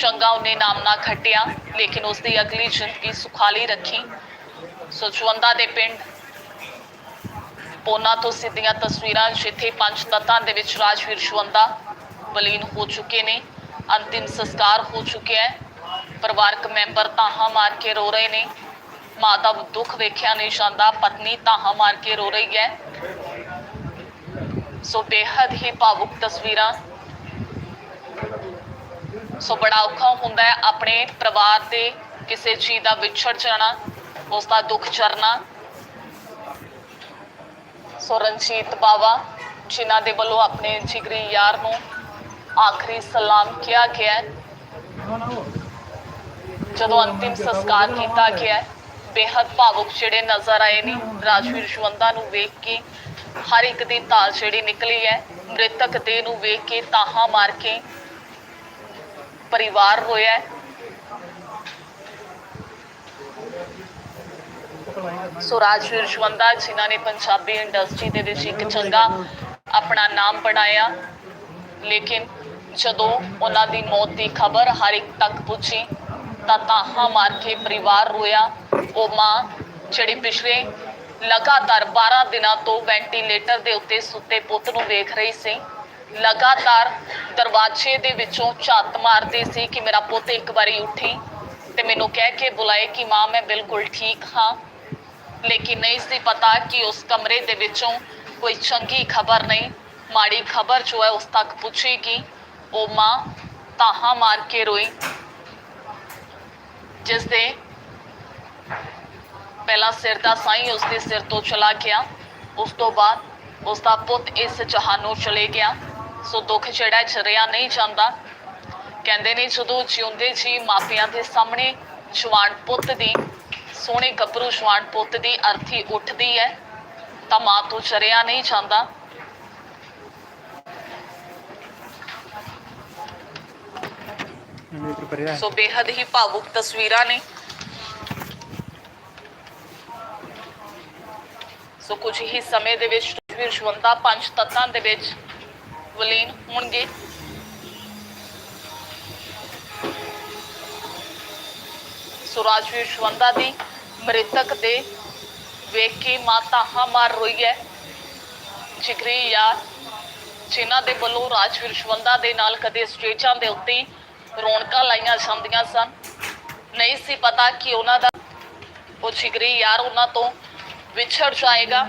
ਚੰਗਾ ਉਹਨੇ ਨਾਮ ਨਾ ਖੱਟਿਆ, ਲੇਕਿਨ ਉਸ ਦੀ ਅਗਲੀ ਜ਼ਿੰਦਗੀ ਸੁਖਾਲੀ ਰੱਖੀ। ਸੋ ਚਵੰਦਾ ਦੇ ਪਿੰਡ ਪੋਨਾ ਤੋਂ ਸਿੱਧੀਆਂ ਤਸਵੀਰਾਂ, ਜਿੱਥੇ ਪੰਜ ਤੱਤਾਂ ਦੇ ਵਿੱਚ ਰਾਜਵੀਰ ਸ਼ਵੰਦਾ ਬਲੀਨ ਹੋ ਚੁੱਕੇ ਨੇ, ਅੰਤਿਮ ਸੰਸਕਾਰ ਹੋ ਚੁੱਕਿਆ ਹੈ। ਪਰਿਵਾਰਕ ਮੈਂਬਰ ਤਾਹਾਂ ਮਾਰ ਕੇ ਰੋ ਰਹੇ ਨੇ। ਮਾਤਾ ਦਾ ਦੁੱਖ ਵੇਖਿਆ ਨਹੀਂ ਜਾਂਦਾ, ਪਤਨੀ ਤਾਹਾਂ ਮਾਰ ਕੇ ਰੋ ਰਹੀ ਹੈ। ਸੋ ਬੇਹੱਦ ਹੀ ਭਾਵੁਕ ਤਸਵੀਰਾਂ। ਸੋ ਬੜਾ ਔਖਾ ਹੁੰਦਾ ਹੈ ਆਪਣੇ ਪਰਿਵਾਰ ਦੇ ਕਿਸੇ ਚੀਜ਼ ਦਾ ਵਿਛੜ ਜਾਣਾ ਉਸ ਦਾ ਦੁੱਖ ਚਰਨਾ ਸੋ ਰਣਜੀਤ ਬਾਵਾ ਜਿਨ੍ਹਾਂ ਦੇ ਵੱਲੋਂ ਆਪਣੇ ਜਿਗਰੀ ਯਾਰ ਨੂੰ ਆਖਰੀ ਸਲਾਮ ਕਿਹਾ ਗਿਆ ਜਦੋਂ ਅੰਤਿਮ ਸੰਸਕਾਰ ਕੀਤਾ ਗਿਆ ਹੈ, ਬੇਹੱਦ ਭਾਵੁਕ ਜਿਹੜੇ ਨਜ਼ਰ ਆਏ ਨੇ ਰਾਜਵੀਰ ਸ਼ਵੰਦਾ ਨੂੰ ਵੇਖ ਕੇ ਹਰ ਇੱਕ ਦੀ ਧਾਲ ਜਿਹੜੀ ਨਿਕਲੀ ਹੈ ਮ੍ਰਿਤਕ ਦੇਹ ਨੂੰ ਵੇਖ ਕੇ ਤਾਹਾਂ ਮਾਰ ਕੇ ਪਰਿਵਾਰ ਰੋਇਆ ਹੈ। ਸੋ ਰਾਜਵੀਰ ਸ਼ਵੰਦਾ ਜਿਨ੍ਹਾਂ ਨੇ ਪੰਜਾਬੀ ਇੰਡਸਟਰੀ ਦੇ ਵਿੱਚ ਇੱਕ ਚੰਗਾ ਆਪਣਾ ਨਾਮ ਬਣਾਇਆ, ਲੇਕਿਨ ਜਦੋਂ ਉਹਨਾਂ ਦੀ ਮੌਤ ਦੀ ਖਬਰ ਹਰ ਇੱਕ ਤੱਕ ਪਹੁੰਚੀ ਤਾਂ ਤਾਹਾਂ ਮਾਰ ਕੇ ਪਰਿਵਾਰ ਰੋਇਆ। ਉਹ ਮਾਂ, ਜਿਹੜੀ ਪਿਛਲੇ ਲਗਾਤਾਰ 12 ਦਿਨਾਂ ਤੋਂ ਵੈਂਟੀਲੇਟਰ ਦੇ ਉੱਤੇ ਸੁੱਤੇ ਪੁੱਤ ਨੂੰ ਵੇਖ ਰਹੀ ਸੀ ਲਗਾਤਾਰ ਦਰਵਾਜ਼ੇ ਦੇ ਵਿੱਚੋਂ ਝਾਤ ਮਾਰਦੀ ਸੀ ਕਿ ਮੇਰਾ ਪੁੱਤ ਇੱਕ ਵਾਰੀ ਉੱਠੀ ਤੇ ਮੈਨੂੰ ਕਹਿ ਕੇ ਬੁਲਾਏ ਕਿ ਮਾਂ, ਮੈਂ ਬਿਲਕੁਲ ਠੀਕ ਹਾਂ। ਲੇਕਿਨ ਨਹੀਂ ਸੀ ਪਤਾ ਕਿ ਉਸ ਕਮਰੇ ਦੇ ਵਿੱਚੋਂ ਕੋਈ ਚੰਗੀ ਖਬਰ ਨਹੀਂ, ਮਾੜੀ ਖਬਰ ਜੋ ਹੈ ਉਸ ਤੱਕ ਪੁੱਛੇਗੀ ਉਹ ਮਾਂ ਤਾਹਾਂ ਮਾਰ ਕੇ ਰੋਈ। ਜਿਸ ਦੇ ਪਹਿਲਾ ਸਿਰ ਦਾ ਸਾਈਂ ਉਸ ਦੇ ਸਿਰ ਤੋਂ ਚਲਾ ਗਿਆ। ਉਸ ਤੋਂ ਬਾਅਦ ਉਸ ਦਾ ਪੁੱਤ ਇਸ ਜਹਾਨੋਂ ਚਲੇ ਗਿਆ। ਸੋ ਦੁੱਖ ਜਿਹੜਾ ਚਰਿਆ ਨਹੀਂ ਜਾਂਦਾ। ਕਹਿੰਦੇ ਨੇ ਜਦੋਂ ਜਿਉਂਦੇ ਜੀ ਮਾਪਿਆਂ ਦੇ ਸਾਹਮਣੇ ਜਵਾਨ ਪੁੱਤ ਦੀ ਸੋਹਣੇ ਗੱਭਰੂ ਜਵਾਨ ਪੁੱਤ ਦੀ ਅਰਥੀ ਉੱਠਦੀ ਹੈ ਤਾਂ ਮਾਂ ਤੋਂ ਚਰਿਆ ਨਹੀਂ ਜਾਂਦਾ। ਸੋ ਬੇहद ਹੀ ਭਾਵੁਕ ਤਸਵੀਰਾਂ ਨੇ। ਸੋ ਕੁਝ ਹੀ ਸਮੇਂ ਦੇ ਵਿੱਚ ਤਸਵੀਰ ਸ਼ਵੰਤਾ ਪੰਜ ਤੱਤਾਂ ਦੇ ਵਿੱਚ ਵਿਲੀਨ ਹੋਣਗੇ। ਸੋ ਰਾਜਵੀਰ ਸ਼ਵੰਤਾ ਦੀ ਮ੍ਰਿਤਕ ਦੇ ਵੇਖ ਕੇ ਮਾਤਾ ਹਾਂ ਮਾਰ ਰੋਈ ਹੈ। ਜਿਗਰੀ ਯਾਰ, ਜਿਨ੍ਹਾਂ ਦੇ ਵੱਲੋਂ ਰਾਜਵੀਰ ਸ਼ਵੰਦਾ ਦੇ ਨਾਲ ਕਦੇ ਸਟੇਜਾਂ ਦੇ ਉੱਤੇ ਰੌਣਕਾਂ ਲਾਈਆਂ ਜਾਂਦੀਆਂ ਸਨ। ਨਹੀਂ ਸੀ ਪਤਾ ਕਿ ਉਹਨਾਂ ਦਾ ਉਹ ਜਿਗਰੀ ਯਾਰ ਉਹਨਾਂ ਤੋਂ ਵਿਛੜ ਜਾਏਗਾ।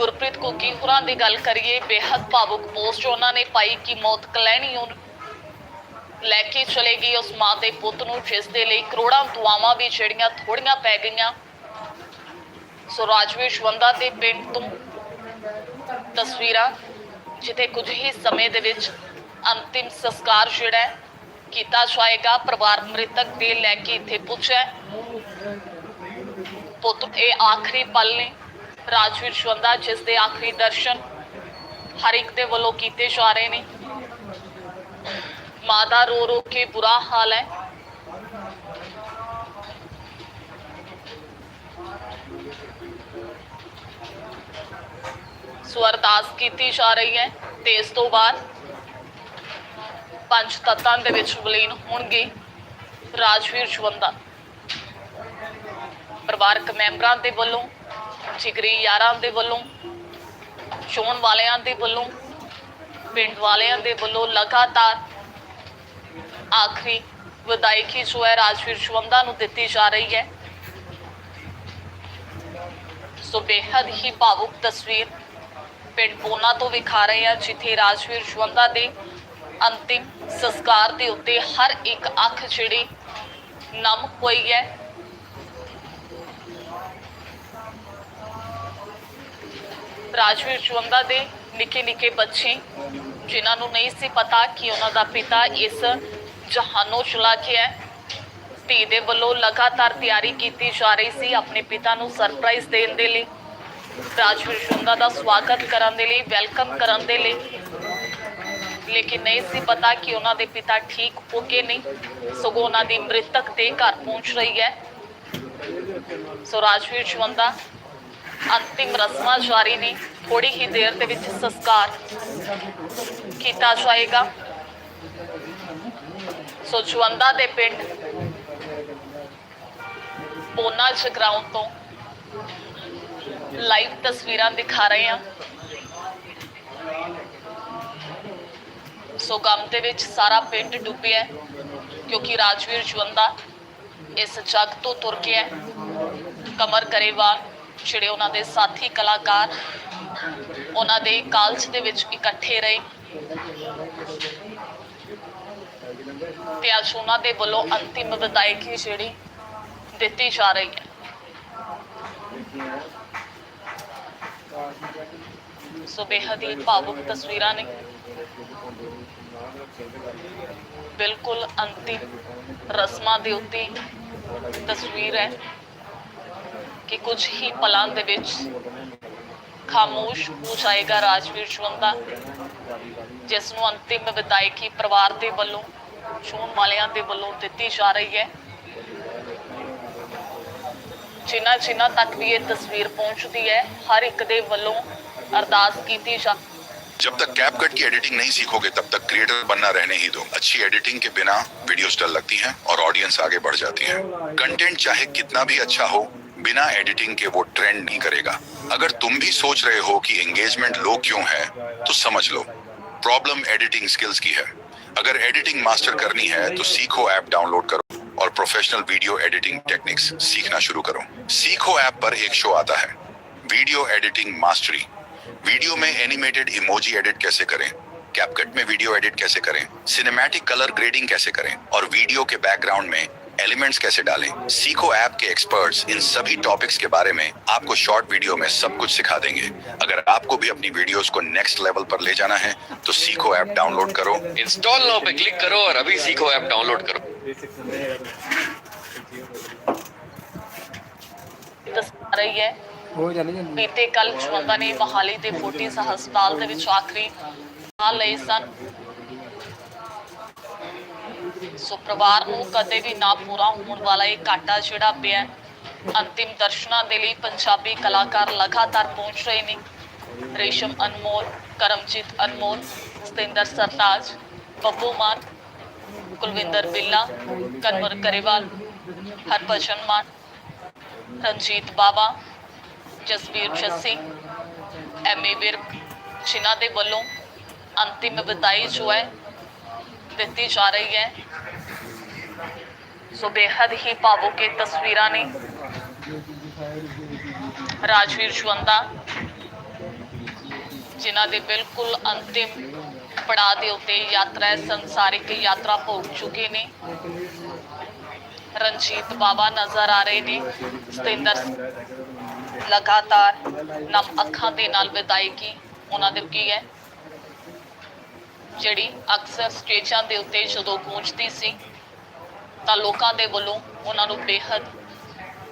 ਗੁਰਪ੍ਰੀਤ ਕੋਕੀ ਹੁਰਾਂ ਦੀ ਗੱਲ ਕਰੀਏ, ਬੇਹੱਦ ਭਾਵੁਕ ਪੋਸਟ ਉਹਨਾਂ ਨੇ ਪਾਈ ਕਿ ਮੌਤ ਕਲੈਣੀ ਲੈ ਕੇ ਚਲੇ ਗਈ। ਉਸ ਮਾਂ ਦੇ ਪੁੱਤ ਨੂੰ, ਜਿਸ ਦੇ ਲਈ ਕਰੋੜਾਂ ਦੁਆਵਾਂ ਵੀ ਜਿਹੜੀਆਂ ਥੋੜੀਆਂ ਪੈ ਗਈਆਂ। ਸੋ ਰਾਜਵੀਰ ਸ਼ਵੰਦਾ ਦੇ ਪਿੰਡ ਤੋਂ ਤਸਵੀਰਾਂ, ਜਿੱਥੇ ਕੁਝ ਹੀ ਸਮੇਂ ਦੇ ਵਿੱਚ ਅੰਤਿਮ ਸੰਸਕਾਰ ਜਿਹੜਾ ਕੀਤਾ ਜਾਏਗਾ, ਪਰਿਵਾਰ ਮ੍ਰਿਤਕ ਦੇ ਲੈ ਕੇ ਇੱਥੇ ਪੁੱਛਿਆ ਪੁੱਤ, ਇਹ ਆਖਰੀ ਪਲ ਨੇ। ਰਾਜਵੀਰ ਸ਼ਵੰਦਾ, ਜਿਸ ਦੇ ਆਖਰੀ ਦਰਸ਼ਨ ਹਰ ਇੱਕ ਦੇ ਵੱਲੋਂ ਕੀਤੇ ਜਾ ਰਹੇ ਨੇ। ਮਾਂ ਦਾ ਰੋ ਰੋ ਕੇ ਬੁਰਾ ਹਾਲ ਹੈ। ਸੋ ਅਰਦਾਸ ਕੀਤੀ ਜਾ ਰਹੀ ਹੈ ਤੇ ਇਸ ਤੋਂ ਬਾਅਦ ਪੰਜ ਤੱਤਾਂ ਦੇ ਵਿੱਚ ਵਿਲੀਨ ਹੋਣਗੇ ਰਾਜਵੀਰ ਸ਼ਵੰਦਾ। ਪਰਿਵਾਰਕ ਮੈਂਬਰਾਂ ਦੇ ਵੱਲੋਂ ਜਿਗਰੀ ਯਾਰਾਂ ਦੇ ਵੱਲੋਂ ਚੋਣ ਵਾਲਿਆਂ ਦੇ ਵੱਲੋਂ, ਪਿੰਡ ਵਾਲਿਆਂ ਦੇ ਵੱਲੋਂ ਲਗਾਤਾਰ ਆਖਰੀ ਵਿਦਾਇਕੀ ਜੋ ਹੈ ਰਾਜਵੀਰ ਸ਼ਵੰਦਾ ਨੂੰ ਦਿੱਤੀ ਜਾ ਰਹੀ ਹੈ। ਸੋ ਬੇहद ਹੀ ਭਾਵੁਕ ਤਸਵੀਰ ਪਿੰਡ ਪੋਨਾ ਤੋਂ ਵਿਖਾ ਰਹੇ ਹਾਂ, ਜਿੱਥੇ ਰਾਜਵੀਰ ਸ਼ਵੰਦਾ ਦੇ ਅੰਤਿਮ ਸੰਸਕਾਰ ਦੇ ਉੱਤੇ ਹਰ ਇੱਕ ਅੱਖ ਜਿਹੜੀ ਨਮ ਹੋਈ ਹੈ। ਰਾਜਵੀਰ ਸ਼ਵੰਦਾ ਦੇ ਨਿੱਕੇ ਨਿੱਕੇ ਬੱਚੇ, ਜਿਨ੍ਹਾਂ ਨੂੰ ਨਹੀਂ ਸੀ ਪਤਾ ਕਿ ਉਹਨਾਂ ਦਾ ਪਿਤਾ ਇਸ ਜਹਾਨੋਂ ਚਲਾ ਗਿਆ ਹੈ ਧੀ ਦੇ ਵੱਲੋਂ ਲਗਾਤਾਰ ਤਿਆਰੀ ਕੀਤੀ ਜਾ ਰਹੀ ਸੀ ਆਪਣੇ ਪਿਤਾ ਨੂੰ ਸਰਪ੍ਰਾਈਜ਼ ਦੇਣ ਦੇ ਲਈ। ਰਾਜਵੀਰ ਸ਼ੁੰਦਾ ਦਾ ਸਵਾਗਤ ਕਰਨ ਦੇ ਲਈ ਵੈਲਕਮ ਕਰਨ ਦੇ ਲਈ। ਲੇਕਿਨ ਨਹੀਂ ਸੀ ਪਤਾ ਕਿ ਉਹਨਾਂ ਦੇ ਪਿਤਾ ਠੀਕ ਹੋ ਗਏ ਨਹੀਂ, ਸਗੋਂ ਉਹਨਾਂ ਦੀ ਮ੍ਰਿਤਕ ਦੇ ਘਰ ਪਹੁੰਚ ਰਹੀ ਹੈ। ਸੋ ਰਾਜਵੀਰ ਸ਼ੁੰਦਾ ਅੰਤਿਮ ਰਸਮਾਂ ਜਾਰੀ ਨੇ ਥੋੜੀ ਹੀ ਦੇਰ ਦੇ ਵਿੱਚ ਸੰਸਕਾਰ ਕੀਤਾ ਜਾਏਗਾ। ਸੋ ਜਵੰਦਾ ਦੇ ਪਿੰਡ ਪੋਨਾ ਜਗਰਾਉਂ ਤੋਂ ਲਾਈਵ ਤਸਵੀਰਾਂ ਦਿਖਾ ਰਹੇ ਹਾਂ। ਸੋ ਗਮ ਦੇ ਵਿੱਚ ਸਾਰਾ ਪਿੰਡ ਡੁੱਬਿਆ ਕਿਉਂਕਿ ਰਾਜਵੀਰ ਜਵੰਦਾ ਇਸ ਜੱਗ ਤੋਂ ਤੁਰ ਗਿਆ ਕਮਰ ਕਰੇਵਾਲ ਜਿਹੜੇ ਉਹਨਾਂ ਦੇ ਸਾਥੀ ਕਲਾਕਾਰ ਉਹਨਾਂ ਦੇ ਕਾਲਜ ਦੇ ਵਿੱਚ ਇਕੱਠੇ ਰਹੇ। ਤੇ ਅੱਜ ਉਹਨਾਂ ਦੇ ਵੱਲੋਂ ਅੰਤਿਮ ਵਿਦਾਇਗੀ ਜਿਹੜੀ ਦਿੱਤੀ ਜਾ ਰਹੀ ਹੈ। ਸੋ ਬੇਹਦ ਹੀ ਭਾਵੁਕ ਤਸਵੀਰਾਂ ਨੇ। ਬਿਲਕੁਲ ਅੰਤਿਮ ਰਸਮਾਂ ਦੇ ਉੱਤੇ ਤਸਵੀਰ ਹੈ। ਕਿ ਕੁਝ ਹੀ ਪਲਾਂ ਦੇ ਵਿੱਚ ਖਾਮੋਸ਼ ਹੋ ਜਾਏਗਾ ਰਾਜਵੀਰ ਜਵੰਦਾ ਜਿਸ ਨੂੰ ਅੰਤਿਮ ਵਿਦਾਇਗੀ ਪਰਿਵਾਰ ਦੇ ਵੱਲੋਂ ਚੋਣ ਵਾਲਿਆਂ ਦੇ ਵੱਲੋਂ ਦਿੱਤੀ ਜਾ ਰਹੀ ਹੈ ਜਿਨ੍ਹਾਂ ਜਿਨ੍ਹਾਂ ਤੱਕ ਵੀ ਇਹ ਤਸਵੀਰ ਪਹੁੰਚਦੀ ਹੈ ਹਰ ਇੱਕ ਦੇ ਵੱਲੋਂ ਅਰਦਾਸ ਕੀਤੀ ਜਾ जब तक कैप कट की एडिटिंग नहीं सीखोगे तब तक क्रिएटर बनना रहने ही दो अच्छी एडिटिंग के बिना वीडियोस डल लगती हैं और ऑडियंस आगे बढ़ जाती है कंटेंट चाहे कितना भी अच्छा हो बिना एडिटिंग के वो ट्रेंड नहीं करेगा। अगर तुम भी सोच रहे हो कि एंगेजमेंट लो क्यों है तो समझ लो प्रॉब्लम एडिटिंग स्किल्स की है। अगर एडिटिंग मास्टर करनी है तो सीखो ऐप डाउनलोड करो और प्रोफेशनल वीडियो एडिटिंग टेक्निक्स सीखना शुरू करो। सीखो ऐप पर एक शो आता है वीडियो एडिटिंग मास्टरी वीडियो में एनिमेटेड इमोजी एडिट कैसे करें? कैपकट में वीडियो एडिट कैसे करें? सिनेमैटिक कलर ग्रेडिंग कैसे करें? और वीडियो के बैकग्राउंड में एलिमेंट्स कैसे डालें सीखो ऐप के एक्सपर्ट्स इन सभी टॉपिक्स के बारे में आपको शॉर्ट वीडियो में सब कुछ सिखा देंगे अगर आपको भी अपनी वीडियोस को नेक्स्ट लेवल पर ले जाना है तो सीखो ऐप डाउनलोड करो इंस्टॉल नाउ पे क्लिक करो और अभी सीखो ऐप डाउनलोड करो ਦੱਸ ਰਹੀ ਹੈ ਹੋ ਜਾਣੀ ਜਾਂਦੀ ਬੀਤੇ ਕੱਲ ਜਵੰਦਾ ਨੇ ਮਹਾਲੀ ਦੇ ਫੋਰਟਿਸ ਹਸਪਤਾਲ ਦੇ ਵਿੱਚ ਆਖਰੀ ਸਾਹ ਲਏ ਸਨ ਸੋ ਪਰਿਵਾਰ ਨੂੰ ਕਦੇ ਵੀ ਨਾ ਪੂਰਾ ਹੋਣ ਵਾਲਾ ਇਹ ਘਾਟਾ ਜਿਹੜਾ ਪਿਆ ਹੈ, ਅੰਤਿਮ ਦਰਸ਼ਨਾਂ ਦੇ ਲਈ ਪੰਜਾਬੀ ਕਲਾਕਾਰ ਲਗਾਤਾਰ ਪਹੁੰਚ ਰਹੇ ਨੇ। ਰੇਸ਼ਮ ਅਨਮੋਲ ਕਰਮਜੀਤ ਅਨਮੋਲ ਸਤਿੰਦਰ ਸਰਤਾਜ ਬੱਬੂ ਮਾਨ ਕੁਲਵਿੰਦਰ ਬਿੱਲਾ ਕਨਵਰ ਕਰੇਵਾਲ ਹਰਭਜਨ ਮਾਨ ਰਣਜੀਤ ਬਾਵਾ ਜਸਵੀਰ ਜੱਸੀ ਐਮਏ ਵਿਰਕ ਜਿਨ੍ਹਾਂ ਦੇ ਵੱਲੋਂ ਅੰਤਿਮ ਵਿਦਾਈ ਜੋ ਹੈ ਦਿੱਤੀ ਜਾ ਰਹੀ ਹੈ। ਸੋ ਬੇਹੱਦ ਹੀ ਭਾਵੁਕ ਇਹ ਤਸਵੀਰਾਂ ਨੇ। ਰਾਜਵੀਰ ਜਵੰਦਾ, ਜਿਨ੍ਹਾਂ ਦੇ ਬਿਲਕੁਲ ਅੰਤਿਮ ਪੜਾਅ ਦੇ ਉੱਤੇ ਯਾਤਰਾ ਸੰਸਾਰਿਕ ਯਾਤਰਾ ਭੋਗ ਚੁੱਕੇ ਨੇ। ਰਣਜੀਤ ਬਾਵਾ ਨਜ਼ਰ ਆ ਰਹੇ ਨੇ। ਸਤਿੰਦਰ ਲਗਾਤਾਰ ਨਮ ਅੱਖਾਂ ਦੇ ਨਾਲ ਵਿਦਾਇਗੀ ਉਹਨਾਂ ਦੇ ਕੀ ਹੈ, ਜਿਹੜੀ ਅਕਸਰ ਸਟੇਜਾਂ ਦੇ ਉੱਤੇ ਜਦੋਂ ਗੂੰਜਦੀ ਸੀ। ਤਾਂ ਲੋਕਾਂ ਦੇ ਵੱਲੋਂ ਉਹਨਾਂ ਨੂੰ ਬੇਹੱਦ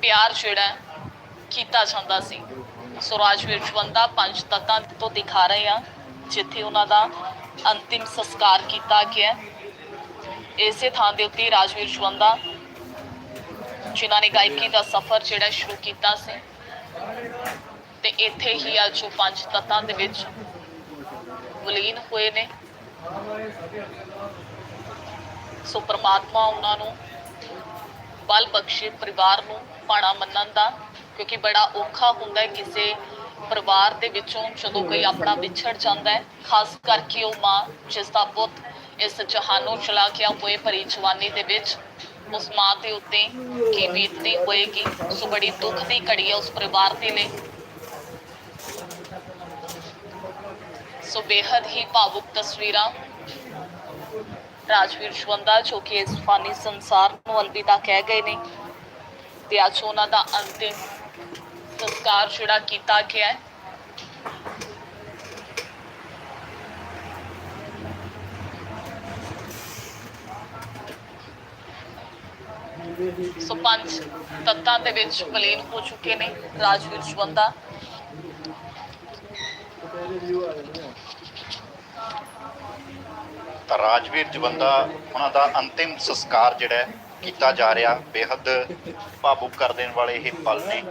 ਪਿਆਰ ਜਿਹੜਾ ਕੀਤਾ ਜਾਂਦਾ ਸੀ। ਸੋ ਰਾਜਵੀਰ ਜਵੰਦਾ ਪੰਜ ਤੱਤਾਂ ਤੋਂ ਦਿਖਾ ਰਹੇ ਆ ਜਿੱਥੇ ਉਹਨਾਂ ਦਾ ਅੰਤਿਮ ਸੰਸਕਾਰ ਕੀਤਾ ਗਿਆ ਇਸੇ ਥਾਂ ਦੇ ਉੱਤੇ ਰਾਜਵੀਰ ਜਵੰਦਾ, ਜਿਨ੍ਹਾਂ ਨੇ ਗਾਇਕੀ ਦਾ ਸਫ਼ਰ ਜਿਹੜਾ ਸ਼ੁਰੂ ਕੀਤਾ ਸੀ। ਤੇ ਇੱਥੇ ਹੀ ਅੱਜ ਉਹ ਪੰਜ ਤੱਤਾਂ ਦੇ ਵਿੱਚ ਵਿਲੀਨ ਹੋਏ ਨੇ। ਸੋ ਪ੍ਰਮਾਤਮਾ ਉਹਨਾਂ ਨੂੰ ਬਲ ਬਖਸ਼ੇ, ਪਰਿਵਾਰ ਨੂੰ ਪਾਣਾ ਮੰਨਣ ਦਾ, ਕਿਉਂਕਿ ਬੜਾ ਔਖਾ ਹੁੰਦਾ ਹੈ ਕਿਸੇ ਪਰਿਵਾਰ ਦੇ ਵਿੱਚੋਂ ਜਦੋਂ ਕੋਈ ਆਪਣਾ ਵਿਛੜ ਜਾਂਦਾ ਹੈ, ਖਾਸ ਕਰਕੇ ਉਹ ਮਾਂ ਜਿਸ ਦਾ ਪੁੱਤ ਇਸ ਜਹਾਨੋਂ ਚਲਾ ਗਿਆ ਹੋਏ ਭਰੀ ਜਵਾਨੀ ਦੇ ਵਿੱਚ, ਉਸ ਮਾਂ ਦੇ ਉੱਤੇ ਕੀ ਬੀਤਦੀ ਹੋਏਗੀ? ਸੋ ਬੜੀ ਦੁੱਖ ਦੀ ਘੜੀ ਹੈ ਉਸ ਪਰਿਵਾਰ ਦੇ ਲਈ। ਸੋ ਬੇਹੱਦ ਹੀ ਭਾਵੁਕ ਤਸਵੀਰਾਂ ਰਾਜਵੀਰ ਜਵੰਦਾ ਜੋ ਕਿ ਇਸ ਫਾਨੀ ਸੰਸਾਰ ਨੂੰ ਅਲਵਿਦਾ ਕਹਿ ਗਏ ਨੇ। ਤੇ ਅੱਜ ਉਹਨਾਂ ਦਾ ਅੰਤਿਮ ਸੰਸਕਾਰ ਜਿਹੜਾ ਕੀਤਾ ਗਿਆ ਹੈ। ਸੋ ਪੰਜ ਤੱਤਾਂ ਦੇ ਵਿੱਚ ਵਿਲੀਨ ਹੋ ਚੁੱਕੇ ਨੇ ਰਾਜਵੀਰ ਜਵੰਦਾ ਤਾਂ ਰਾਜਵੀਰ ਜਵੰਦਾ ਉਹਨਾਂ ਦਾ ਅੰਤਿਮ ਸੰਸਕਾਰ ਜਿਹੜਾ ਕੀਤਾ ਜਾ ਰਿਹਾ। ਬੇਹੱਦ ਭਾਵੁਕ ਕਰ ਦੇਣ ਵਾਲੇ ਇਹ ਪਲ ਨੇ,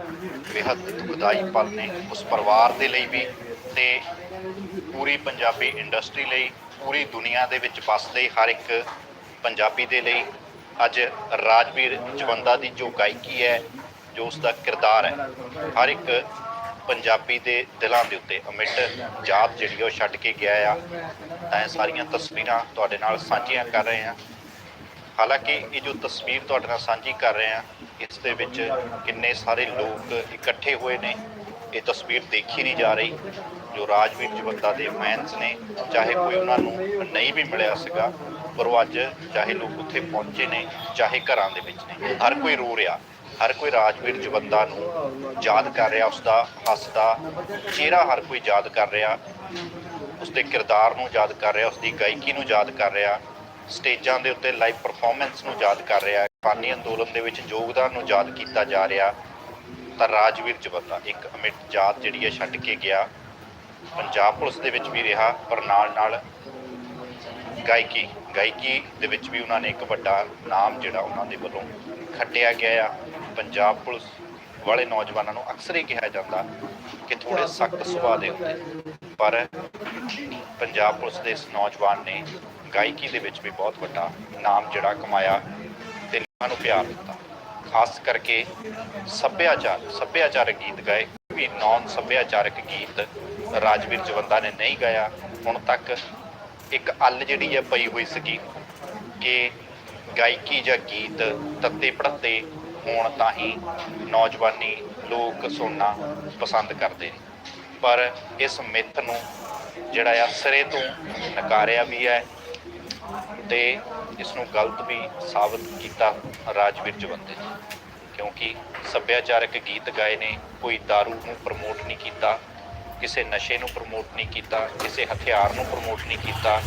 ਬੇਹੱਦ ਦੁਖਦਾਈ ਪਲ ਨੇ। ਉਸ ਪਰਿਵਾਰ ਦੇ ਲਈ ਵੀ ਤੇ ਪੂਰੀ ਪੰਜਾਬੀ ਇੰਡਸਟਰੀ ਲਈ, ਪੂਰੀ ਦੁਨੀਆ ਦੇ ਵਿੱਚ ਵੱਸਦੇ ਹਰ ਇੱਕ ਪੰਜਾਬੀ ਦੇ ਲਈ ਅੱਜ ਰਾਜਵੀਰ ਜਵੰਦਾ ਦੀ ਜੋ ਗਾਇਕੀ ਹੈ, ਜੋ ਉਸ ਦਾ ਕਿਰਦਾਰ ਹੈ, ਹਰ ਇੱਕ ਪੰਜਾਬੀ ਦੇ ਦਿਲਾਂ ਦੇ ਉੱਤੇ ਅਮਿਟ ਜਾਤ ਜਿਹੜੀ ਉਹ ਛੱਡ ਕੇ ਗਿਆ ਆ। ਤਾਂ ਇਹ ਸਾਰੀਆਂ ਤਸਵੀਰਾਂ ਤੁਹਾਡੇ ਨਾਲ ਸਾਂਝੀਆਂ ਕਰ ਰਹੇ ਹਾਂ। ਹਾਲਾਂਕਿ ਇਹ ਜੋ ਤਸਵੀਰ ਤੁਹਾਡੇ ਨਾਲ ਸਾਂਝੀ ਕਰ ਰਹੇ ਹਾਂ, ਇਸ ਦੇ ਵਿੱਚ ਕਿੰਨੇ ਸਾਰੇ ਲੋਕ ਇਕੱਠੇ ਹੋਏ ਨੇ। ਇਹ ਤਸਵੀਰ ਦੇਖੀ ਨਹੀਂ ਜਾ ਰਹੀ। ਜੋ ਰਾਜਵੀਰ ਜਵੰਦਾ ਦੇ ਫੈਨਸ ਨੇ, ਚਾਹੇ ਕੋਈ ਉਹਨਾਂ ਨੂੰ ਨਹੀਂ ਵੀ ਮਿਲਿਆ ਸੀਗਾ, ਪਰ ਉਹ ਅੱਜ ਚਾਹੇ ਲੋਕ ਉੱਥੇ ਪਹੁੰਚੇ ਨੇ, ਚਾਹੇ ਘਰਾਂ ਦੇ ਵਿੱਚ ਨੇ, ਹਰ ਕੋਈ ਰੋ ਰਿਹਾ। ਹਰ ਕੋਈ ਰਾਜਵੀਰ ਜਵੰਦਾ ਨੂੰ ਯਾਦ ਕਰ ਰਿਹਾ ਉਸ ਦਾ ਹੱਸਦਾ, ਚਿਹਰਾ ਹਰ ਕੋਈ ਯਾਦ ਕਰ ਰਿਹਾ ਉਸ ਦੇ ਕਿਰਦਾਰ ਨੂੰ ਯਾਦ ਕਰ ਰਿਹਾ ਉਸ ਦੀ ਗਾਇਕੀ ਨੂੰ ਯਾਦ ਕਰ ਰਿਹਾ, ਸਟੇਜਾਂ ਦੇ ਉੱਤੇ ਲਾਈਵ ਪਰਫਾਰਮੈਂਸ ਨੂੰ ਯਾਦ ਕਰ ਰਿਹਾ ਕਿਸਾਨੀ ਅੰਦੋਲਨ ਦੇ ਵਿੱਚ ਯੋਗਦਾਨ ਨੂੰ ਯਾਦ ਕੀਤਾ ਜਾ ਰਿਹਾ, ਤਾਂ ਰਾਜਵੀਰ ਜਵੰਦਾ ਇੱਕ ਅਮਿਟ ਜਾਤ ਜਿਹੜੀ ਹੈ ਛੱਡ ਕੇ ਗਿਆ। ਪੰਜਾਬ ਪੁਲਿਸ ਦੇ ਵਿੱਚ ਵੀ ਰਿਹਾ ਪਰ ਨਾਲ ਨਾਲ ਗਾਇਕੀ ਗਾਇਕੀ ਦੇ ਵਿੱਚ ਵੀ ਉਹਨਾਂ ਨੇ ਇੱਕ ਵੱਡਾ ਨਾਮ ਜਿਹੜਾ ਉਹਨਾਂ ਦੇ ਵੱਲੋਂ ਖੱਟਿਆ ਗਿਆ ਆ। ਪੰਜਾਬ ਪੁਲਿਸ ਵਾਲੇ ਨੌਜਵਾਨਾਂ ਨੂੰ ਅਕਸਰ ਹੀ ਕਿਹਾ ਜਾਂਦਾ ਕਿ ਥੋੜੇ ਸਖਤ ਸੁਭਾਅ ਦੇ ਹੁੰਦੇ ਪਰ ਪੰਜਾਬ ਪੁਲਿਸ ਦੇ ਇਸ ਨੌਜਵਾਨ ਨੇ ਗਾਇਕੀ ਦੇ ਵਿੱਚ ਵੀ ਬਹੁਤ ਵੱਡਾ ਨਾਮ ਜਿਹੜਾ ਕਮਾਇਆ ਤੇ ਲੋਕਾਂ ਨੂੰ ਪਿਆਰ ਦਿੱਤਾ। ਖਾਸ ਕਰਕੇ ਸੱਭਿਆਚਾਰ ਸੱਭਿਆਚਾਰਕ ਗੀਤ ਗਾਏ। ਵੀ ਨੌਨ ਸੱਭਿਆਚਾਰਕ ਗੀਤ ਰਾਜਵੀਰ ਜਵੰਦਾ ਨੇ ਨਹੀਂ ਗਾਇਆ। ਹੁਣ ਤੱਕ ਇੱਕ ਅੱਲ ਜਿਹੜੀ ਹੈ ਪਈ ਹੋਈ ਸੀਗੀ ਕਿ ਗਾਇਕੀ ਜਾਂ ਗੀਤ ਤੱਤੇ ਪੜਤੇ ਹੋਣ ਤਾਂ ਹੀ ਨੌਜਵਾਨੀ ਲੋਕ ਸੁਣਨਾ ਪਸੰਦ ਕਰਦੇ ਨੇ। ਪਰ ਇਸ ਮਿੱਥ ਨੂੰ ਜਿਹੜਾ ਆ ਸਿਰੇ ਤੋਂ ਨਕਾਰਿਆ ਵੀ ਹੈ ਤੇ ਇਸ ਨੂੰ ਗਲਤ ਵੀ ਸਾਬਤ ਕੀਤਾ ਰਾਜਵੀਰ ਜਵੰਦੇ ਨੇ। ਕਿਉਂਕਿ ਸੱਭਿਆਚਾਰਕ ਗੀਤ ਗਾਏ ਨੇ, ਕੋਈ दारू ਨੂੰ ਪ੍ਰਮੋਟ ਨਹੀਂ ਕੀਤਾ, ਕਿਸੇ ਨਸ਼ੇ ਨੂੰ ਪ੍ਰਮੋਟ ਨਹੀਂ ਕੀਤਾ, ਕਿਸੇ ਹਥਿਆਰ ਨੂੰ ਪ੍ਰਮੋਟ ਨਹੀਂ ਕੀਤਾ,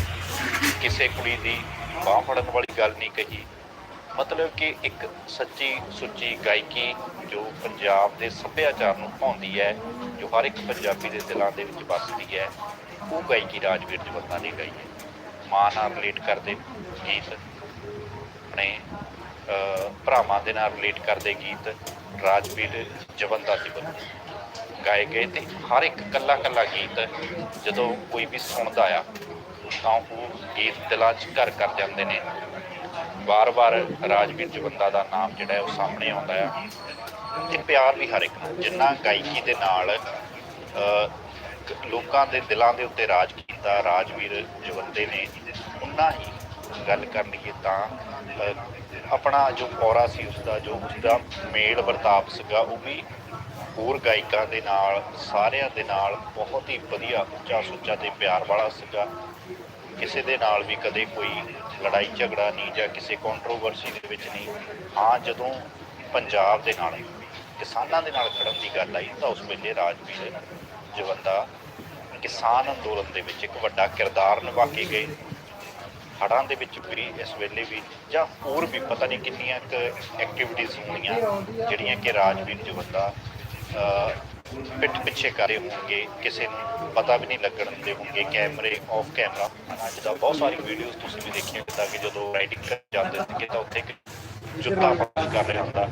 ਕਿਸੇ ਕੁੜੀ ਦੀ ਬਾਂਹ ਫੜਨ ਵਾਲੀ ਗੱਲ ਨਹੀਂ ਕਹੀ। ਮਤਲਬ ਕਿ ਇੱਕ ਸੱਚੀ ਸੁੱਚੀ ਗਾਇਕੀ ਜੋ ਪੰਜਾਬ ਦੇ ਸੱਭਿਆਚਾਰ ਨੂੰ ਭਾਉਂਦੀ ਹੈ, ਜੋ ਹਰ ਇੱਕ ਪੰਜਾਬੀ ਦੇ ਦਿਲਾਂ ਦੇ ਵਿੱਚ ਵੱਸਦੀ ਹੈ, ਉਹ ਗਾਇਕੀ ਰਾਜਵੀਰ ਜਵੰਦਾ ਨੇ ਗਾਈ ਹੈ। ਮਾਂ ਨਾਲ ਰਿਲੇਟ ਕਰਦੇ ਗੀਤ, ਆਪਣੇ ਭਰਾਵਾਂ ਦੇ ਨਾਲ ਰਿਲੇਟ ਕਰਦੇ ਗੀਤ ਰਾਜਵੀਰ ਜਵੰਦਾ ਜੀ ਵੱਲੋਂ ਗਾਏ ਗਏ ਤੇ ਹਰ ਇੱਕ ਕੱਲਾ ਕੱਲਾ ਗੀਤ ਜਦੋਂ ਕੋਈ ਵੀ ਸੁਣਦਾ ਆ, ਤਾਂ ਉਹ ਗੀਤ ਦਿਲਾਂ 'ਚ ਘਰ ਕਰ ਜਾਂਦੇ ਨੇ। ਵਾਰ-ਵਾਰ ਰਾਜਵੀਰ ਜਵੰਦਾ ਦਾ ਨਾਮ ਜਿਹੜਾ ਹੈ ਉਹ ਸਾਹਮਣੇ ਆਉਂਦਾ ਆ ਤੇ ਪਿਆਰ ਵੀ ਹਰ ਇੱਕ ਨੂੰ। ਜਿੰਨਾ ਗਾਇਕੀ ਦੇ ਨਾਲ ਲੋਕਾਂ ਦੇ ਦਿਲਾਂ ਦੇ ਉੱਤੇ ਰਾਜ ਕੀਤਾ, ਰਾਜਵੀਰ ਜਵੰਦੇ ਨੇ ਉਹਨਾਂ ਹੀ ਗੱਲ ਕਰ ਲਈਏ ਤਾਂ ਆਪਣਾ ਜੋ ਔਰਾ ਸੀ ਉਸਦਾ, ਜੋ ਉਸਦਾ ਮੇਲ ਵਰਤਾਪ ਸੀਗਾ, ਉਹ ਵੀ ਹੋਰ ਗਾਇਕਾਂ ਦੇ ਨਾਲ, ਸਾਰਿਆਂ ਦੇ ਨਾਲ ਬਹੁਤ ਹੀ ਵਧੀਆ ਉੱਚਾ ਸੁੱਚਾ ਤੇ ਪਿਆਰ ਵਾਲਾ ਸੀਗਾ। ਕਿਸੇ ਦੇ ਨਾਲ ਵੀ ਕਦੇ ਕੋਈ ਲੜਾਈ ਝਗੜਾ ਨਹੀਂ ਜਾਂ ਕਿਸੇ ਕੰਟਰੋਵਰਸੀ ਦੇ ਵਿੱਚ ਨਹੀਂ। ਹਾਂ ਜਦੋਂ ਪੰਜਾਬ ਦੇ ਨਾਲ ਕਿਸਾਨਾਂ ਦੇ ਨਾਲ ਖੜਨ ਦੀ ਗੱਲ ਆਈ ਤਾਂ ਉਸ ਵੇਲੇ ਰਾਜਵੀਰ ਜਵੰਦਾ ਕਿਸਾਨ ਅੰਦੋਲਨ ਦੇ ਵਿੱਚ ਇੱਕ ਵੱਡਾ ਕਿਰਦਾਰ ਨਿਭਾ ਕੇ ਗਏ। ਹੜ੍ਹਾਂ ਦੇ ਵਿੱਚ ਵੀ ਇਸ ਵੇਲੇ ਵੀ ਜਾਂ ਹੋਰ ਵੀ ਪਤਾ ਨਹੀਂ ਕਿੰਨੀਆਂ ਕੁ ਐਕਟੀਵਿਟੀਜ਼ ਹੋਣੀਆਂ ਜਿਹੜੀਆਂ ਕਿ ਰਾਜਵੀਰ ਜਵੰਦਾ ਅਹ, ਪਿੱਠ ਪਿੱਛੇ ਕਰੇ ਹੋਣਗੇ ਕਿਸੇ ਨੂੰ ਪਤਾ ਵੀ ਨਹੀਂ ਲੱਗਣ ਦਿੰਦੇ ਹੋਣਗੇ ਕੈਮਰੇ ਆਫ ਕੈਮਰਾ ਅੱਜ ਦਾ ਬਹੁਤ ਸਾਰੀ ਵੀਡੀਓਜ਼ ਤੁਸੀਂ ਵੀ ਦੇਖੀਆਂ ਕਿਤਾ ਕਿ ਜਦੋਂ ਰਾਈਡਿੰਗ ਕਰ ਜਾਂਦੇ ਸੀਗੇ ਤਾਂ ਉੱਥੇ ਇੱਕ ਜੁੱਤਾ ਪਾਸ ਕਰ ਰਿਹਾ ਹੁੰਦਾ।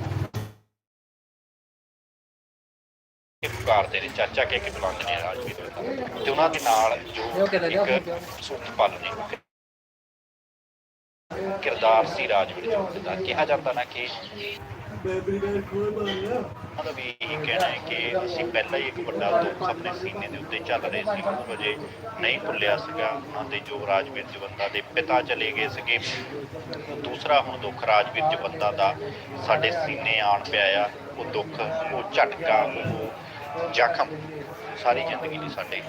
ਇਹ ਪੁਕਾਰਦੇ ਨੇ ਚਾਚਾ ਕਹਿ ਕੇ ਬੁਲਾਉਂਦੇ ਨੇ ਰਾਜਵੀਰ ਤੇ ਉਹਨਾਂ ਦੇ ਨਾਲ ਜੋ ਇੱਕ ਸੁਖਪਾਲ ਨੇ ਕਿਰਦਾਰ ਸੀ ਰਾਜਵੀਰ ਜਵੰਦ ਦਾ। ਕਿਹਾ ਜਾਂਦਾ ਨਾ ਕਿ ਉਹਨਾਂ ਵੀ ਇਹੀ ਕਹਿਣਾ ਹੈ ਕਿ ਅਸੀਂ ਪਹਿਲਾਂ ਹੀ ਇੱਕ ਵੱਡਾ ਦੁੱਖ ਆਪਣੇ ਸੀਨੇ ਦੇ ਉੱਤੇ ਚੱਲ ਰਹੇ ਸੀ। ਉਹ ਵਜੇ ਨਹੀਂ ਭੁੱਲਿਆ ਸੀਗਾ। ਉਹਨਾਂ ਦੇ ਜੋ ਰਾਜਵੀਰ ਜਵੰਦਾ ਦੇ ਪਿਤਾ ਚਲੇ ਗਏ ਸੀਗੇ। ਦੂਸਰਾ ਹੁਣ ਦੁੱਖ ਰਾਜਵੀਰ ਜਵੰਦਾ ਦਾ ਸਾਡੇ ਸੀਨੇ ਆਣ ਪਿਆ ਆ। ਉਹ ਦੁੱਖ, ਉਹ ਝਟਕਾ, ਉਹ ਜ਼ਖਮ। ਸਾਰੀ ਜ਼ਿੰਦਗੀ ਲਈ ਸਾਡੇ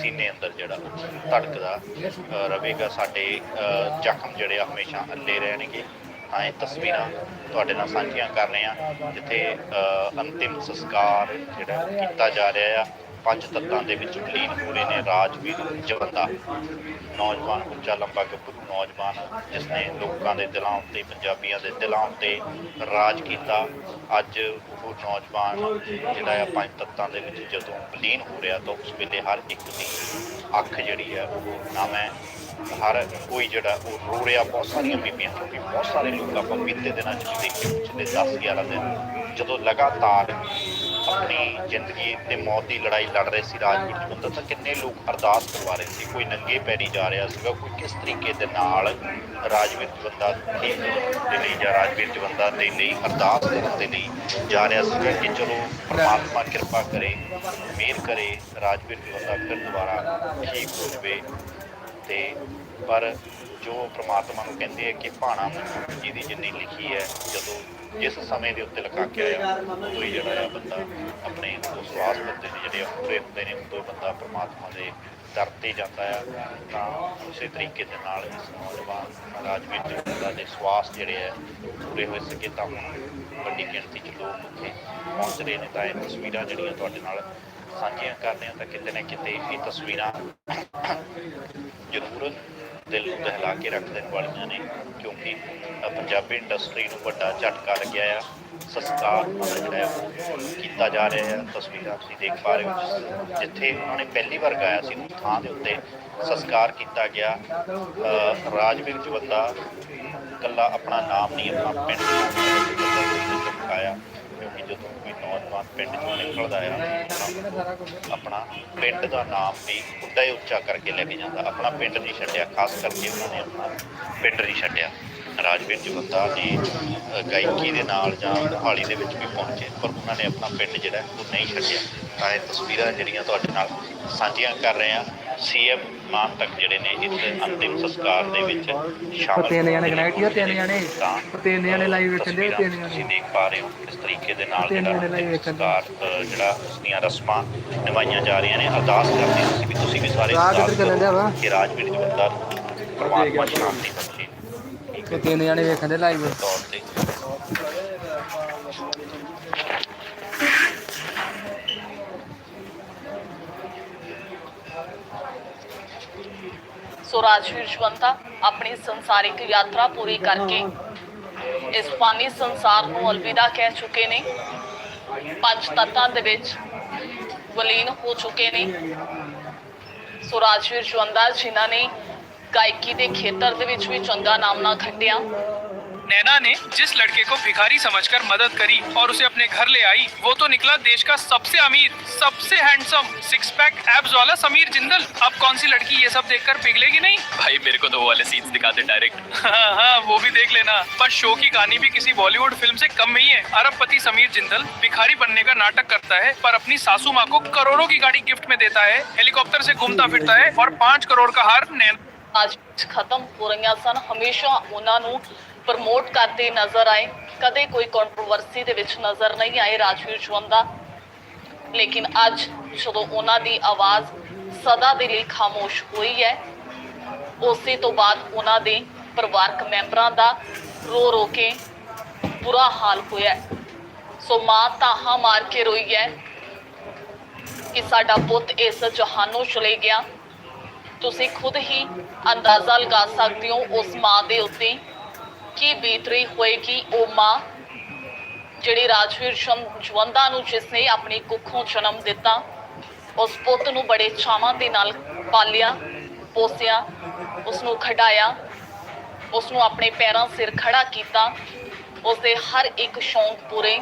ਸੀਨੇ ਅੰਦਰ ਜਿਹੜਾ ਧੜਕਦਾ ਰਹੇਗਾ, ਸਾਡੇ ਜ਼ਖਮ ਜਿਹੜੇ ਆ ਹਮੇਸ਼ਾ ਅੱਲੇ ਰਹਿਣਗੇ। ਤਾਂ ਇਹ ਤਸਵੀਰਾਂ ਤੁਹਾਡੇ ਨਾਲ ਸਾਂਝੀਆਂ ਕਰ ਰਹੇ ਹਾਂ, ਜਿੱਥੇ ਅੰਤਿਮ ਸੰਸਕਾਰ ਜਿਹੜਾ ਕੀਤਾ ਜਾ ਰਿਹਾ ਆ। ਪੰਜ ਤੱਤਾਂ ਦੇ ਵਿੱਚ ਲੀਨ ਹੋ ਰਹੇ ਨੇ ਰਾਜਵੀਰ ਜਵੰਦਾ। ਨੌਜਵਾਨ ਉੱਚਾ ਲੰਬਾ ਗੱਭਰੂ ਨੌਜਵਾਨ ਜਿਸ ਨੇ ਲੋਕਾਂ ਦੇ ਦਿਲਾਂ ਉੱਤੇ, ਪੰਜਾਬੀਆਂ ਦੇ ਦਿਲਾਂ ਉੱਤੇ ਰਾਜ ਕੀਤਾ। ਅੱਜ ਉਹ ਨੌਜਵਾਨ ਜਿਹੜਾ ਆ ਪੰਜ ਤੱਤਾਂ ਦੇ ਵਿੱਚ ਜਦੋਂ ਬਲੀਨ ਹੋ ਰਿਹਾ ਤਾਂ ਉਸ ਵੇਲੇ ਹਰ ਇੱਕ ਦੀ ਅੱਖ ਜਿਹੜੀ ਹੈ, ਉਹ ਨਾ ਮੈਂ ਹਰ ਕੋਈ ਜਿਹੜਾ, ਉਹ ਰੋ ਰਿਹਾ। ਬਹੁਤ ਸਾਰੀਆਂ ਬੀਬੀਆਂ ਕਿਉਂਕਿ ਬਹੁਤ ਸਾਰੇ ਲੋਕ ਆਪਾਂ ਬੀਤੇ ਦਿਨਾਂ ਚ ਵੀ ਦੇਖੇ ਪਿਛਲੇ 10 11 ਦਿਨ ਜਦੋਂ ਲਗਾਤਾਰ ਆਪਣੀ ਜ਼ਿੰਦਗੀ ਤੇ ਮੌਤ ਦੀ ਲੜਾਈ ਲੜ ਰਹੇ ਸੀ ਰਾਜਵੀਰ ਜਵੰਦਾ ਤਾਂ ਕਿੰਨੇ ਲੋਕ ਅਰਦਾਸ ਕਰਵਾ ਰਹੇ ਸੀ? ਕੋਈ ਨੰਗੇ ਪੈਰੀ ਜਾ ਰਿਹਾ ਸੀਗਾ, ਕੋਈ ਕਿਸ ਤਰੀਕੇ ਦੇ ਨਾਲ ਰਾਜਵੀਰ ਜਵੰਦਾ ਦੀ ਦੇ ਲਈ ਜਾਂ ਰਾਜਵੀਰ ਜਵੰਦਾ ਦੇ ਲਈ ਅਰਦਾਸ ਕਰਨ ਦੇ ਲਈ ਜਾ ਰਿਹਾ ਸੀਗਾ ਕਿ ਚਲੋ ਪ੍ਰਮਾਤਮਾ ਕਿਰਪਾ ਕਰੇ, ਮਿਹਰ ਕਰੇ, ਰਾਜਵੀਰ ਜਵੰਦਾ ਫਿਰ ਦੁਬਾਰਾ ਠੀਕ ਹੋ ਜਾਵੇ। ਤੇ ਪਰ ਜੋ ਪ੍ਰਮਾਤਮਾ ਨੂੰ ਕਹਿੰਦੇ ਆ ਕਿ ਭਾਣਾ ਜਿਹਦੀ ਜਿੰਨੀ ਲਿਖੀ ਹੈ, ਜਦੋਂ ਜਿਸ ਸਮੇਂ ਦੇ ਉੱਤੇ ਲਗਾ ਕੇ ਆਇਆ, ਉਦੋਂ ਹੀ ਜਿਹੜਾ ਆ ਬੰਦਾ ਆਪਣੇ ਉਹ ਸਵਾਸ ਬੰਦੇ ਨੇ ਜਿਹੜੇ ਆ, ਪੂਰੇ ਹੁੰਦੇ ਨੇ, ਉਦੋਂ ਬੰਦਾ ਪ੍ਰਮਾਤਮਾ ਦੇ ਦਰ ਤੇ ਜਾਂਦਾ ਆ। ਤਾਂ ਉਸੇ ਤਰੀਕੇ ਦੇ ਨਾਲ ਇਸ ਨੌਜਵਾਨ ਵਿੱਚ ਉਹਨਾਂ ਦੇ ਸਵਾਸ ਜਿਹੜੇ ਆ, ਪੂਰੇ ਹੋ ਸਕੇ ਤਾਂ ਹੁਣ ਵੱਡੀ ਗਿਣਤੀ 'ਚ ਲੋਕ ਉੱਥੇ ਪਹੁੰਚ ਰਹੇ ਨੇ। ਤਾਂ ਇਹ ਤਸਵੀਰਾਂ ਜਿਹੜੀਆਂ ਤੁਹਾਡੇ ਨਾਲ ਸਾਂਝੀਆਂ ਕਰਦੇ ਹਾਂ, ਤਾਂ ਕਿਤੇ ਨਾ ਕਿਤੇ ਇਹ ਤਸਵੀਰਾਂ ਜ਼ਰੂਰ ਦਿਲ ਨੂੰ ਦਹਿਲਾ ਕੇ ਰੱਖ ਦੇਣ ਵਾਲੀਆਂ ਨੇ ਕਿਉਂਕਿ ਪੰਜਾਬੀ ਇੰਡਸਟਰੀ ਨੂੰ ਵੱਡਾ ਝਟਕਾ ਲੱਗਿਆ ਆ। ਸਸਕਾਰ ਜਿਹੜਾ ਆ ਉਹ ਕੀਤਾ ਜਾ ਰਿਹਾ ਹੈ ਤਸਵੀਰਾਂ ਤੁਸੀਂ ਦੇਖ ਪਾ ਰਹੇ ਹੋ ਜਿੱਥੇ ਉਹਨਾਂ ਨੇ ਪਹਿਲੀ ਵਾਰ ਗਾਇਆ ਸੀ ਉਸ ਥਾਂ ਦੇ ਉੱਤੇ ਸਸਕਾਰ ਕੀਤਾ ਗਿਆ। ਅ, ਰਾਜਵੀਰ ਜਵੰਦਾ ਇਕੱਲਾ ਆਪਣਾ ਨਾਮ ਨਹੀਂ ਆਪਣਾ ਪਿੰਡ ਚਮਕਾਇਆ ਨੌਜਵਾਨ ਪਿੰਡ ਚੋਂ ਨਿਕਲਦਾ ਆ ਆਪਣਾ ਪਿੰਡ ਦਾ ਨਾਮ ਵੀ ਉੱਡਾ ਹੀ ਉੱਚਾ ਕਰਕੇ ਲੈ ਕੇ ਜਾਂਦਾ। ਆਪਣਾ ਪਿੰਡ ਨਹੀਂ ਛੱਡਿਆ ਖਾਸ ਕਰਕੇ ਉਹਨਾਂ ਨੇ ਆਪਣਾ ਪਿੰਡ ਨਹੀਂ ਛੱਡਿਆ। ਰਾਜਵੀਰ ਜਵੰਦਾ ਨੇ ਅ, ਗਾਇਕੀ ਦੇ ਨਾਲ ਜਾਂ ਹਾਲੀ ਦੇ ਵਿੱਚ ਵੀ ਪਹੁੰਚੇ ਪਰ ਉਹਨਾਂ ਨੇ ਆਪਣਾ ਪਿੰਡ ਜਿਹੜਾ ਉਹ ਨਹੀਂ ਛੱਡਿਆ। ਤਾਂ ਇਹ ਤਸਵੀਰਾਂ ਜਿਹੜੀਆਂ ਤੁਹਾਡੇ ਨਾਲ ਸਾਂਝੀਆਂ ਕਰ ਰਹੇ ਆ ਸੀਐਮ ਮਾਨ ਤੱਕ ਜਿਹੜੇ ਨੇ ਇਸ ਅੰਤਿਮ ਸੰਸਕਾਰ ਦੇ ਵਿੱਚ ਸ਼ਾਮਲ ਤਿੰਨ ਜਣੇ connect ਹੀ ਤਿੰਨ ਜਣੇ। ਤਿੰਨ ਜਣੇ live ਵੇਖਣ ਦੇ, ਤਸਵੀਰਾਂ ਤਿੰਨ ਜਣੇ। ਤੁਸੀਂ ਦੇਖ ਪਾ ਰਹੇ ਹੋ ਕਿਸ ਤਰੀਕੇ ਦੇ ਨਾਲ ਜਿਹੜਾ। ਸੰਸਕਾਰ ਜਿਹੜਾ ਉਸ ਦੀਆਂ ਰਸਮਾਂ ਨਿਭਾਈਆਂ ਜਾ ਰਹੀਆਂ ਨੇ ਅਰਦਾਸ ਕਰਦੇ ਤੁਸੀਂ ਵੀ ਤੁਸੀਂ ਵੀ ਸਾਰੇ ਅਰਦਾਸ? ਕਰੋ ਕਿ ਰਾਜਵੀਰ ਜਵੰਦਾ ਨੂੰ ਪਰਮਾਤਮਾ ਸ਼ਾਂਤੀ ਬਖਸ਼ੇ ਤੇ ਤਿੰਨ ਜਣੇ ਵੇਖਣ ਦੇ ਲਾਈਵ ਤੌਰ ਤੇ ਸੋ ਰਾਜਵੀਰ ਜਵੰਤਾ ਆਪਣੀ ਸੰਸਾਰਿਕ ਯਾਤਰਾ ਪੂਰੀ ਕਰਕੇ ਇਸ ਫਾਨੀ ਸੰਸਾਰ ਨੂੰ ਅਲਵਿਦਾ ਕਹਿ ਚੁੱਕੇ ਨੇ। ਪੰਜ ਤੱਤਾਂ ਦੇ ਵਿੱਚ ਵਲੀਨ ਹੋ ਚੁੱਕੇ ਨੇ। ਸੋ ਰਾਜਵੀਰ ਜਵੰਦਾ ਜਿਨ੍ਹਾਂ ਨੇ ਗਾਇਕੀ ਦੇ ਖੇਤਰ ਦੇ ਵਿੱਚ ਵੀ ਚੰਗਾ ਨਾਮ ਨਾ ਖੱਟਿਆ। नैना ने जिस लड़के को भिखारी समझकर मदद करी और उसे अपने घर ले आई वो तो निकला देश का सबसे अमीर सबसे हैंडसम सिक्स पैक एब्स वाला समीर जिंदल। अब कौन सी लड़की ये सब देखकर पिघलेगी नहीं? भाई मेरे को तो वो वाले सीन दिखा दे डायरेक्ट हाँ हाँ वो भी देख लेना। पर शो की कहानी भी किसी बॉलीवुड फ़िल्म से कम नहीं है। अरबपति समीर जिंदल भिखारी बनने का नाटक करता है पर अपनी सासू माँ को करोड़ों की गाड़ी गिफ्ट में देता है हेलीकॉप्टर से घूमता फिरता है और पाँच करोड़ का हार नैन आज खत्म हो रही सन हमेशा उन्होंने ਪ੍ਰਮੋਟ ਕਰਦੇ ਨਜ਼ਰ ਆਏ। ਕਦੇ ਕੋਈ ਕੰਟਰੋਵਰਸੀ ਦੇ ਵਿੱਚ ਨਜ਼ਰ ਨਹੀਂ ਆਏ ਰਾਜਵੀਰ ਜਵੰਦਾ ਲੇਕਿਨ ਅੱਜ ਜਦੋਂ ਉਹਨਾਂ ਦੀ ਆਵਾਜ਼ ਸਦਾ ਦੇ ਲਈ ਖਾਮੋਸ਼ ਹੋਈ ਹੈ, ਉਸੇ ਤੋਂ ਬਾਅਦ ਉਹਨਾਂ ਦੇ ਪਰਿਵਾਰਕ ਮੈਂਬਰਾਂ ਦਾ ਰੋ ਰੋ ਕੇ ਬੁਰਾ ਹਾਲ ਹੋਇਆ ਸੋ ਮਾਂ ਤਾਹਾਂ ਮਾਰ ਕੇ ਰੋਈ ਹੈ ਕਿ ਸਾਡਾ ਪੁੱਤ ਇਸ ਜਹਾਨੋਂ ਚਲੇ ਗਿਆ। ਤੁਸੀਂ ਖੁਦ ਹੀ ਅੰਦਾਜ਼ਾ ਲਗਾ ਸਕਦੇ ਹੋ ਉਸ ਮਾਂ ਦੇ ਉੱਤੇ ਕੀ ਬੀਤ ਰਹੀ ਹੋਏਗੀ ਉਹ ਮਾਂ? ਜਿਹੜੀ ਰਾਜਵੀਰ ਸ਼ੰ- ਜਵੰਦਾ ਨੂੰ ਜਿਸਨੇ ਆਪਣੀ ਕੁੱਖੋਂ ਜਨਮ ਦਿੱਤਾ, ਉਸ ਪੁੱਤ ਨੂੰ ਬੜੇ ਚਾਵਾਂ ਦੇ ਨਾਲ ਪਾਲਿਆ, ਪੋਸਿਆ ਉਸ ਨੂੰ ਖਡਾਇਆ ਉਸ ਨੂੰ ਆਪਣੇ ਪੈਰਾਂ ਸਿਰ ਖੜਾ ਕੀਤਾ ਉਸ ਦੇ ਹਰ ਇੱਕ ਸ਼ੌਂਕ ਪੂਰੇ।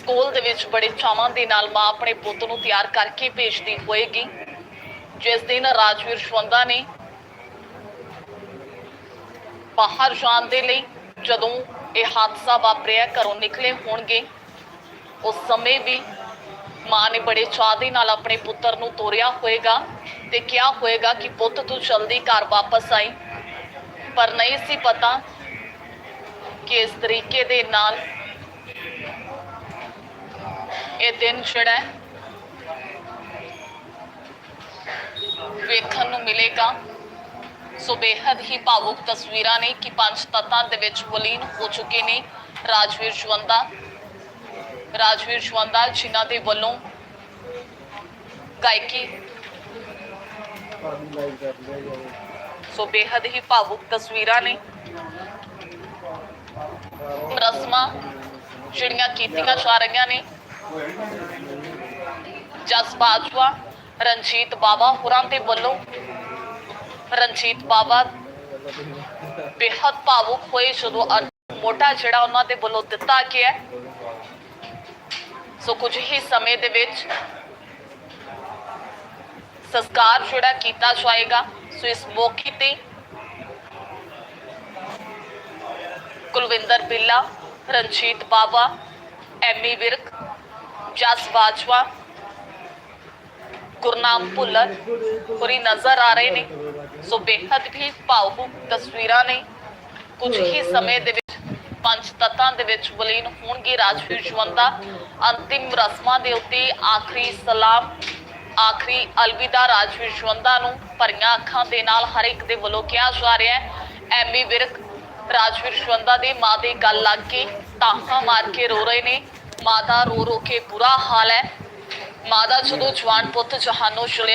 ਸਕੂਲ ਦੇ ਵਿੱਚ ਬੜੇ ਚਾਵਾਂ ਦੇ ਨਾਲ ਮਾਂ ਆਪਣੇ ਪੁੱਤ ਨੂੰ ਤਿਆਰ ਕਰਕੇ ਭੇਜਦੀ ਹੋਏਗੀ। ਜਿਸ ਦਿਨ ਰਾਜਵੀਰ ਸ਼ਵੰਦਾ ਨੇ ਬਾਹਰ ਜਾਣ ਦੇ ਲਈ ਜਦੋਂ ਇਹ ਹਾਦਸਾ ਵਾਪਰਿਆ, ਘਰੋਂ ਨਿਕਲੇ ਹੋਣਗੇ, ਉਸ ਸਮੇਂ ਵੀ ਮਾਂ ਨੇ ਬੜੇ ਚਾਅ ਦੇ ਨਾਲ ਆਪਣੇ ਪੁੱਤਰ ਨੂੰ ਤੋਰਿਆ ਹੋਏਗਾ ਤੇ ਕਿਹਾ ਹੋਏਗਾ ਕਿ ਪੁੱਤ ਤੂੰ ਜਲਦੀ ਘਰ ਵਾਪਸ ਆਈ। ਪਰ ਨਹੀਂ ਸੀ ਪਤਾ ਕਿ ਇਸ ਤਰੀਕੇ ਦੇ ਨਾਲ ਇਹ ਦਿਨ ਜਿਹੜਾ ਵੇਖਣ ਨੂੰ ਮਿਲੇਗਾ। ਸੋ ਬੇਹੱਦ ਹੀ ਭਾਵੁਕ ਤਸਵੀਰਾਂ ਨੇ ਕਿ ਪੰਜ ਤਤਾਂ ਦੇ ਵਿੱਚ ਵਲੀਨ ਹੋ ਚੁੱਕੇ ਨੇ ਰਾਜਵੀਰ ਜਵੰਦਾ। ਰਾਜਵੀਰ ਜਵੰਦਾ ਜਿਨ੍ਹਾਂ ਦੇ ਵੱਲੋਂ ਗਾਇਕੀ ਸੋ ਬੇਹੱਦ ਹੀ ਭਾਵੁਕ ਤਸਵੀਰਾਂ ਨੇ। ਰਸਮਾਂ ਜਿਹੜੀਆਂ ਕੀਤੀਆਂ ਜਾ ਰਹੀਆਂ ਨੇ। ਜਸ ਬਾਜਵਾ, ਰਣਜੀਤ ਬਾਵਾ ਹੋਰਾਂ ਦੇ ਵੱਲੋਂ ਰਣਜੀਤ ਬਾਵਾ ਬੇहद ਭਾਵੁਕ ਹੋਏ ਜਦੋਂ ਅਰ- ਮੋਢਾ ਜਿਹੜਾ ਉਹਨਾਂ ਦੇ ਵੱਲੋਂ ਦਿੱਤਾ ਗਿਆ ਸੋ ਕੁਝ ਹੀ ਸਮੇਂ ਦੇ ਵਿੱਚ ਸੰਸਕਾਰ ਜਿਹੜਾ ਕੀਤਾ ਜਾਏਗਾ। ਸੋ ਇਸ ਮੌਕੇ ਤੇ ਕੁਲਵਿੰਦਰ ਬਿੱਲਾ, ਰਣਜੀਤ ਬਾਵਾ, ਐਮੀ ਵਿਰਕ, ਜਸ ਬਾਜਵਾ ਗੁਰਨਾਮ ਭੁੱਲਰ ਪੂਰੀ ਨਜ਼ਰ ਆ ਰਹੇ ਨੇ। ਸੋ ਬੇਹੱਦ ਵੀ ਭਾਵੁਕ ਤਸਵੀਰਾਂ ਨੇ। ਕੁਝ ਹੀ ਸਮੇਂ ਦੇ ਵਿੱਚ, ਪੰਜ ਤੱਤਾਂ ਦੇ ਵਿੱਚ ਵਿਲੀਨ ਹੋਣਗੇ ਰਾਜਵੀਰ ਜਵੰਦਾ। ਅੰਤਿਮ ਰਸਮਾਂ ਦੇ ਉੱਤੇ ਆਖਰੀ ਸਲਾਮ, ਆਖਰੀ ਅਲਵਿਦਾ ਰਾਜਵੀਰ ਜਵੰਦਾ ਨੂੰ ਭਰੀਆਂ ਅੱਖਾਂ ਦੇ ਨਾਲ ਹਰ ਇੱਕ ਦੇ ਵੱਲੋਂ ਕਿਹਾ ਜਾ ਰਿਹਾ ਹੈ। ਐਮੀ ਵਿਰਕ, ਰਾਜਵੀਰ ਜਵੰਦਾ ਦੇ ਮਾਂ ਦੇ ਗੱਲ ਲੱਗ ਕੇ ਤਾਹਾਂ ਮਾਰ ਕੇ ਰੋ ਰਹੇ ਨੇ। ਮਾਂ ਦਾ ਰੋ ਰੋ ਕੇ ਬੁਰਾ ਹਾਲ ਹੈ। ਮਾਂ ਦਾ ਜਦੋਂ ਜਵਾਨ ਪੁੱਤ ਜਹਾਨੋਂ ਚਲਿਆ